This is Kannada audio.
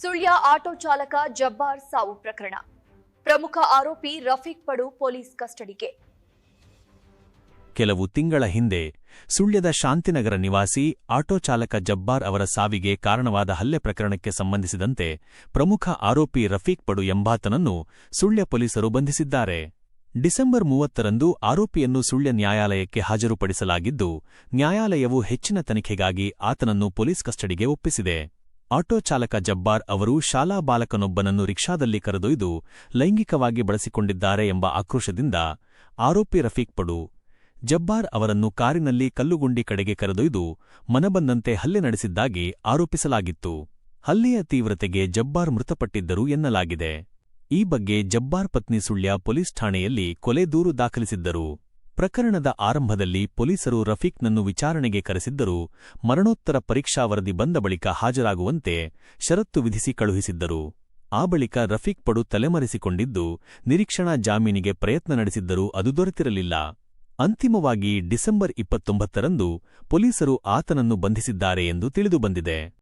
ಸುಳ್ಯ ಆಟೋ ಚಾಲಕ ಜಬ್ಬಾರ್ ಸಾವು ಪ್ರಕರಣ. ಪ್ರಮುಖ ಆರೋಪಿ ರಫೀಕ್ ಪಡು ಪೊಲೀಸ್ ಕಸ್ಟಡಿಗೆ. ಕೆಲವು ತಿಂಗಳ ಹಿಂದೆ ಸುಳ್ಯದ ಶಾಂತಿನಗರ ನಿವಾಸಿ ಆಟೋ ಚಾಲಕ ಜಬ್ಬಾರ್ ಅವರ ಸಾವಿಗೆ ಕಾರಣವಾದ ಹಲ್ಲೆ ಪ್ರಕರಣಕ್ಕೆ ಸಂಬಂಧಿಸಿದಂತೆ ಪ್ರಮುಖ ಆರೋಪಿ ರಫೀಕ್ ಪಡು ಎಂಬಾತನನ್ನು ಸುಳ್ಯ ಪೊಲೀಸರು ಬಂಧಿಸಿದ್ದಾರೆ. ಡಿಸೆಂಬರ್ ಮೂವತ್ತರಂದು ಆರೋಪಿಯನ್ನು ಸುಳ್ಯ ನ್ಯಾಯಾಲಯಕ್ಕೆ ಹಾಜರುಪಡಿಸಲಾಗಿದ್ದು, ನ್ಯಾಯಾಲಯವು ಹೆಚ್ಚಿನ ತನಿಖೆಗಾಗಿ ಆತನನ್ನು ಪೊಲೀಸ್ ಕಸ್ಟಡಿಗೆ ಒಪ್ಪಿಸಿದೆ. ಆಟೋ ಚಾಲಕ ಜಬ್ಬಾರ್ ಅವರು ಶಾಲಾ ಬಾಲಕನೊಬ್ಬನನ್ನು ರಿಕ್ಷಾದಲ್ಲಿ ಕರೆದೊಯ್ದು ಲೈಂಗಿಕವಾಗಿ ಬಳಸಿಕೊಂಡಿದ್ದಾರೆ ಎಂಬ ಆಕ್ರೋಶದಿಂದ ಆರೋಪಿ ರಫೀಕ್ ಪಡು. ಜಬ್ಬಾರ್ ಅವರನ್ನು ಕಾರಿನಲ್ಲಿ ಕಲ್ಲುಗುಂಡಿ ಕಡೆಗೆ ಕರೆದೊಯ್ದು ಮನಬಂದಂತೆ ಹಲ್ಲೆ ನಡೆಸಿದ್ದಾಗಿ ಆರೋಪಿಸಲಾಗಿತ್ತು. ಹಲ್ಲೆಯ ತೀವ್ರತೆಗೆ ಜಬ್ಬಾರ್ ಮೃತಪಟ್ಟಿದ್ದರು ಎನ್ನಲಾಗಿದೆ. ಈ ಬಗ್ಗೆ ಜಬ್ಬಾರ್ ಪತ್ನಿ ಸುಳ್ಯ ಪೊಲೀಸ್ ಠಾಣೆಯಲ್ಲಿ ಕೊಲೆ ದೂರು ದಾಖಲಿಸಿದ್ದರು. ಪ್ರಕರಣದ ಆರಂಭದಲ್ಲಿ ಪೊಲೀಸರು ರಫೀಕ್ನನ್ನು ವಿಚಾರಣೆಗೆ ಕರೆಸಿದ್ದರೂ ಮರಣೋತ್ತರ ಪರೀಕ್ಷಾ ವರದಿ ಬಂದ ಬಳಿಕ ಹಾಜರಾಗುವಂತೆ ಷರತ್ತು ವಿಧಿಸಿ ಕಳುಹಿಸಿದ್ದರು. ಆ ಬಳಿಕ ರಫೀಕ್ ಪಡು ತಲೆಮರೆಸಿಕೊಂಡಿದ್ದು, ನಿರೀಕ್ಷಣಾ ಜಾಮೀನಿಗೆ ಪ್ರಯತ್ನ ನಡೆಸಿದ್ದರೂ ಅದು ದೊರೆತಿರಲಿಲ್ಲ. ಅಂತಿಮವಾಗಿ ಡಿಸೆಂಬರ್ ಇಪ್ಪತ್ತೊಂಬತ್ತರಂದು ಪೊಲೀಸರು ಆತನನ್ನು ಬಂಧಿಸಿದ್ದಾರೆ ಎಂದು ತಿಳಿದುಬಂದಿದೆ.